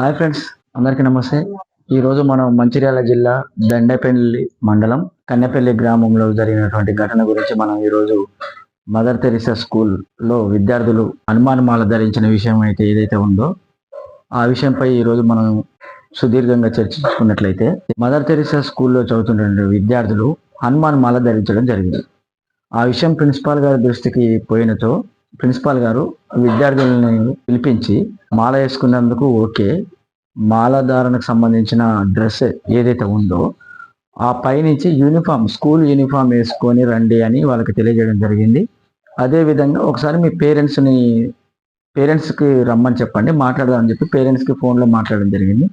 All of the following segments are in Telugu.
హాయ్ ఫ్రెండ్స్ అందరికీ నమస్తే. ఈ రోజు మనం మంచిర్యాల జిల్లా దండపల్లి మండలం కన్నెపల్లి గ్రామంలో జరిగినటువంటి ఘటన గురించి మనం ఈ రోజు మదర్ తెరిసా స్కూల్లో విద్యార్థులు అనుమానమాల ధరించిన విషయం అయితే ఏదైతే ఉందో ఆ విషయంపై ఈ రోజు మనం సుదీర్ఘంగా చర్చించుకున్నట్లయితే మదర్ తెరిసా స్కూల్లో చదువుతున్న విద్యార్థులు హనుమాన్ మాల ధరించడం జరిగింది. ఆ విషయం ప్రిన్సిపాల్ గారి దృష్టికి పోయినతో ప్రిన్సిపాల్ గారు విద్యార్థులని పిలిపించి మాల వేసుకున్నందుకు ఓకే. మాల ధారణకు సంబంధించిన డ్రెస్ ఏదైతే ఉందో ఆ పైనుంచి యూనిఫామ్ స్కూల్ యూనిఫామ్ వేసుకొని రండి అని వాళ్ళకి తెలియజేయడం జరిగింది. అదేవిధంగా ఒకసారి మీ పేరెంట్స్ని పేరెంట్స్కి రమ్మని చెప్పండి మాట్లాడదామని చెప్పి పేరెంట్స్కి ఫోన్లో మాట్లాడడం జరిగింది.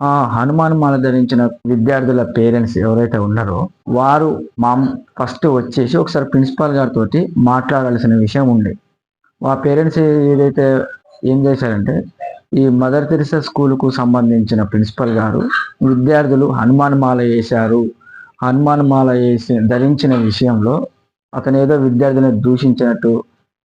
ఆ హనుమాన్ మాల ధరించిన విద్యార్థుల పేరెంట్స్ ఎవరైతే ఉన్నారో వారు మా ఫస్ట్ వచ్చేసి ఒకసారి ప్రిన్సిపాల్ గారితో మాట్లాడాల్సిన విషయం ఉండే. మా పేరెంట్స్ ఏదైతే ఏం చేశారంటే ఈ మదర్ తెరిసా స్కూల్కు సంబంధించిన ప్రిన్సిపల్ గారు విద్యార్థులు హనుమాన్ మాల వేశారు. హనుమాన్ మాల వేసి ధరించిన విషయంలో అతను ఏదో విద్యార్థిని దూషించినట్టు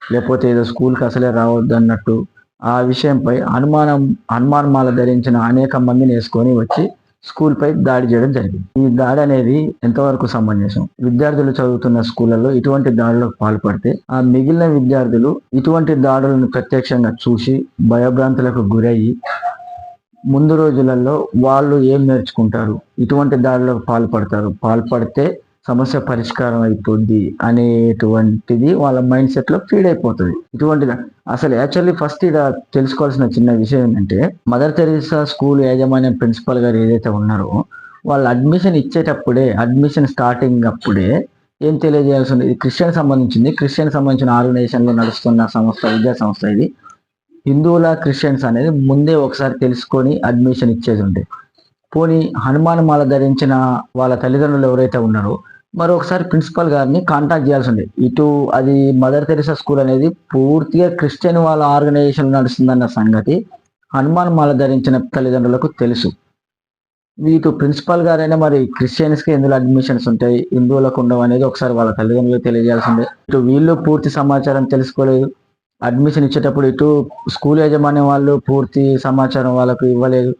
లేకపోతే ఏదో స్కూల్కి అసలే రావద్దు అన్నట్టు ఆ విషయంపై అనుమానం హనుమాన్ మాల ధరించిన అనేక మందిని వేసుకొని వచ్చి స్కూల్ పై దాడి చేయడం జరిగింది. ఈ దాడి అనేది ఎంతవరకు సమంజసం? విద్యార్థులు చదువుతున్న స్కూళ్ళలో ఇటువంటి దాడులకు పాల్పడితే ఆ మిగిలిన విద్యార్థులు ఇటువంటి దాడులను ప్రత్యక్షంగా చూసి భయభ్రాంతులకు గురయ్యి ముందు రోజులలో వాళ్ళు ఏం నేర్చుకుంటారు? ఇటువంటి దాడులకు పాల్పడతారు. పాల్పడితే సమస్య పరిష్కారం అయిపోద్ది అనేటువంటిది వాళ్ళ మైండ్ సెట్లో ఫీడ్ అయిపోతుంది. ఇటువంటిది? అసలు యాక్చువల్లీ ఫస్ట్ ఇలా తెలుసుకోవాల్సిన చిన్న విషయం ఏంటంటే మదర్ తెరీసా స్కూల్ యాజమాన్యం ప్రిన్సిపల్ గారు ఏదైతే ఉన్నారో వాళ్ళు అడ్మిషన్ ఇచ్చేటప్పుడే అడ్మిషన్ స్టార్టింగ్ అప్పుడే ఏం తెలియజేయాల్సి ఉంది? ఇది క్రిస్టియన్ సంబంధించింది. క్రిస్టియన్ సంబంధించిన ఆర్గనైజేషన్లో నడుస్తున్న సంస్థ విద్యా సంస్థ ఇది. హిందువుల క్రిస్టియన్స్ అనేది ముందే ఒకసారి తెలుసుకొని అడ్మిషన్ ఇచ్చేది ఉండే. పోనీ హనుమాన్ మాల ధరించిన వాళ్ళ తల్లిదండ్రులు ఎవరైతే ఉన్నారో మరొకసారి ప్రిన్సిపల్ గారిని కాంటాక్ట్ చేయాల్సి ఉంది ఇటు అది మదర్ తెరిసా స్కూల్ అనేది పూర్తిగా క్రిస్టియన్ వాళ్ళ ఆర్గనైజేషన్ నడుస్తుందన్న సంగతి హనుమాన్ మాల ధరించిన తల్లిదండ్రులకు తెలుసు. ఇటు ప్రిన్సిపల్ గారైనా మరి క్రిస్టియన్స్కి ఎందులో అడ్మిషన్స్ ఉంటాయి? హిందువులకు ఉండవు అనేది ఒకసారి వాళ్ళ తల్లిదండ్రులకు తెలియజేయాల్సిందే. ఇటు వీళ్ళు పూర్తి సమాచారం తెలుసుకోలేదు. అడ్మిషన్ ఇచ్చేటప్పుడు ఇటు స్కూల్ యాజమాన్యం వాళ్ళు పూర్తి సమాచారం వాళ్ళకు ఇవ్వలేదు.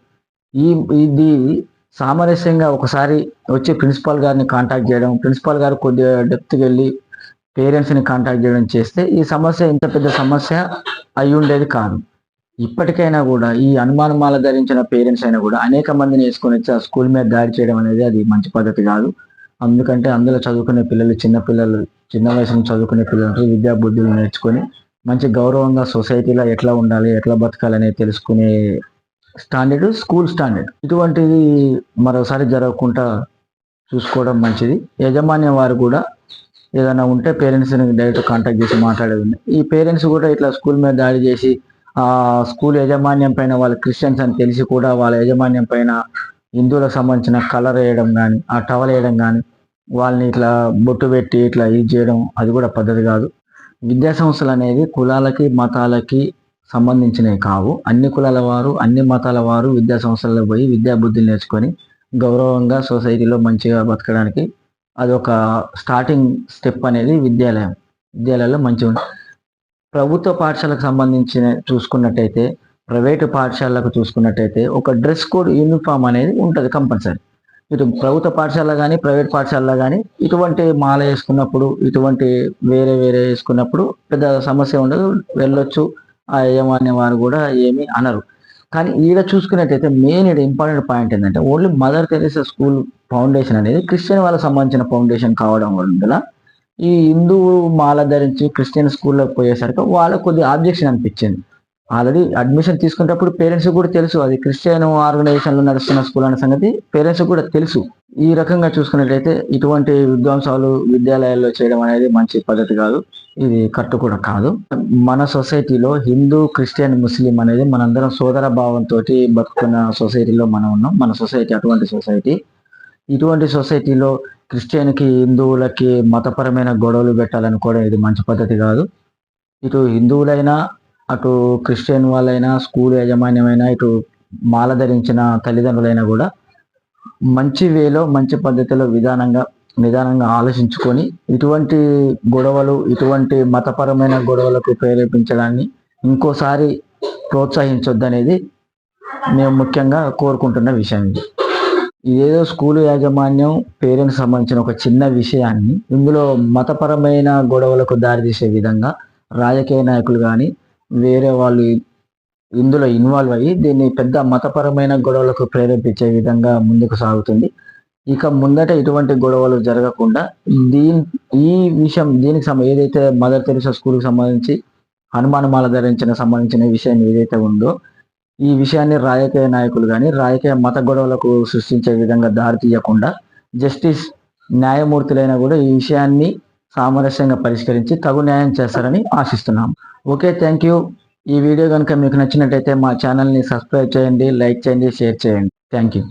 ఈ ఇది సామరస్యంగా ఒకసారి వచ్చి ప్రిన్సిపాల్ గారిని కాంటాక్ట్ చేయడం ప్రిన్సిపాల్ గారు కొద్దిగా డెప్త్కి వెళ్ళి పేరెంట్స్ని కాంటాక్ట్ చేయడం చేస్తే ఈ సమస్య ఇంత పెద్ద సమస్య అయి ఉండేది కాదు. ఇప్పటికైనా కూడా ఈ అనుమానమాల ధరించిన పేరెంట్స్ అయినా కూడా అనేక మందిని వేసుకొని వచ్చి ఆ స్కూల్ మీద దాడి చేయడం అనేది అది మంచి పద్ధతి కాదు. అందుకంటే అందులో చదువుకునే పిల్లలు చిన్న పిల్లలు చిన్న వయసులో చదువుకునే పిల్లలు విద్యా బుద్ధులు నేర్చుకొని మంచి గౌరవంగా సొసైటీలో ఎట్లా ఉండాలి ఎట్లా బతకాలి తెలుసుకునే స్టాండర్డ్ స్కూల్ స్టాండర్డ్. ఇటువంటిది మరోసారి జరగకుండా చూసుకోవడం మంచిది. యాజమాన్యం వారు కూడా ఏదైనా ఉంటే పేరెంట్స్ని డైరెక్ట్ కాంటాక్ట్ చేసి మాట్లాడేది ఈ పేరెంట్స్ కూడా ఇట్లా స్కూల్ మీద దాడి చేసి ఆ స్కూల్ యాజమాన్యం పైన వాళ్ళ క్రిస్టియన్స్ అని తెలిసి కూడా వాళ్ళ యాజమాన్యం పైన హిందువులకు సంబంధించిన కలర్ వేయడం కానీ ఆ టవల్ వేయడం కానీ వాళ్ళని ఇట్లా బొట్టు పెట్టి ఇట్లా ఇది చేయడం అది కూడా పద్ధతి కాదు. విద్యా సంస్థలు అనేది కులాలకి మతాలకి సంబంధించినవి కావు. అన్ని కులాల వారు అన్ని మతాల వారు విద్యా సంస్థల్లో పోయి విద్యా నేర్చుకొని గౌరవంగా సొసైటీలో మంచిగా బతకడానికి అది ఒక స్టార్టింగ్ స్టెప్ అనేది విద్యాలయం. విద్యాలయాల్లో మంచిగా ఉంది ప్రభుత్వ పాఠశాలకు సంబంధించిన చూసుకున్నట్టయితే ప్రైవేటు పాఠశాలకు చూసుకున్నట్టయితే ఒక డ్రెస్ కోడ్ యూనిఫామ్ అనేది ఉంటుంది కంపల్సరీ. ఇటు ప్రభుత్వ పాఠశాల కానీ ప్రైవేట్ పాఠశాలలో కానీ ఇటువంటి మాల వేసుకున్నప్పుడు ఇటువంటి వేరే వేరే వేసుకున్నప్పుడు పెద్ద సమస్య ఉండదు. వెళ్ళొచ్చు. ఆ యజమాన్య వారు కూడా ఏమీ అనరు. కానీ ఈడ చూసుకున్నట్టయితే మెయిన్ ఇక్కడ ఇంపార్టెంట్ పాయింట్ ఏంటంటే only Mother Teresa school foundation అనేది క్రిస్టియన్ వాళ్ళకి సంబంధించిన ఫౌండేషన్ కావడం వల్ల ఈ హిందూ మాల ధరించి క్రిస్టియన్ స్కూల్లో పోయేసరికి వాళ్ళకు కొద్దిగా ఆబ్జెక్షన్ అనిపించింది. ఆల్రెడీ అడ్మిషన్ తీసుకునేటప్పుడు పేరెంట్స్ కూడా తెలుసు. అది క్రిస్టియన్ ఆర్గనైజేషన్లో నడుస్తున్న స్కూల్ అనే సంగతి పేరెంట్స్ కూడా తెలుసు. ఈ రకంగా చూసుకున్నట్లయితే ఇటువంటి విద్వాంసాలు విద్యాలయాల్లో చేయడం అనేది మంచి పద్ధతి కాదు. ఇది కరెక్ట్ కూడా కాదు. మన సొసైటీలో హిందూ క్రిస్టియన్ ముస్లిం అనేది మనందరం సోదర భావంతో బతుకున్న సొసైటీలో మనం ఉన్నాం. మన సొసైటీ అటువంటి సొసైటీ. ఇటువంటి సొసైటీలో క్రిస్టియన్కి హిందువులకి మతపరమైన గొడవలు పెట్టాలనుకోవడం ఇది మంచి పద్ధతి కాదు. ఇటు హిందువులైనా అటు క్రిస్టియన్ వాళ్ళైనా స్కూల్ యాజమాన్యమైనా ఇటు మాల ధరించిన తల్లిదండ్రులైనా కూడా మంచి వేలో మంచి పద్ధతిలో విధానంగా నిదానంగా ఆలోచించుకొని ఇటువంటి గొడవలు ఇటువంటి మతపరమైన గొడవలకు ప్రేరేపించడాన్ని ఇంకోసారి ప్రోత్సహించొద్దనేది మేము ముఖ్యంగా కోరుకుంటున్న విషయం ఇది. ఏదో స్కూల్ యాజమాన్యం పేరెంట్స్ సంబంధించిన ఒక చిన్న విషయాన్ని ఇందులో మతపరమైన గొడవలకు దారితీసే విధంగా రాజకీయ నాయకులు కానీ వేరే వాళ్ళు ఇందులో ఇన్వాల్వ్ అయ్యి దీన్ని పెద్ద మతపరమైన గొడవలకు ప్రేరేపించే విధంగా ముందుకు సాగుతుంది. ఇక ముందట ఇటువంటి గొడవలు జరగకుండా దీని ఈ విషయం దీనికి సంబంధ ఏదైతే మదర్ తెరిసా స్కూల్కి సంబంధించి హనుమానుమాల ధరించిన సంబంధించిన విషయం ఏదైతే ఉందో ఈ విషయాన్ని రాజకీయ నాయకులు కానీ రాజకీయ మత గొడవలకు సృష్టించే విధంగా దారి తీయకుండా జస్టిస్ న్యాయమూర్తులైనా కూడా ఈ విషయాన్ని సామరస్యంగా పరిష్కరించి తగు న్యాయం చేస్తారని ఆశిస్తున్నాం. ఓకే థ్యాంక్ యూ ఈ వీడియో కనుక మీకు నచ్చినట్టయితే మా ఛానల్ని సబ్స్క్రైబ్ చేయండి లైక్ చేయండి షేర్ చేయండి. Thank you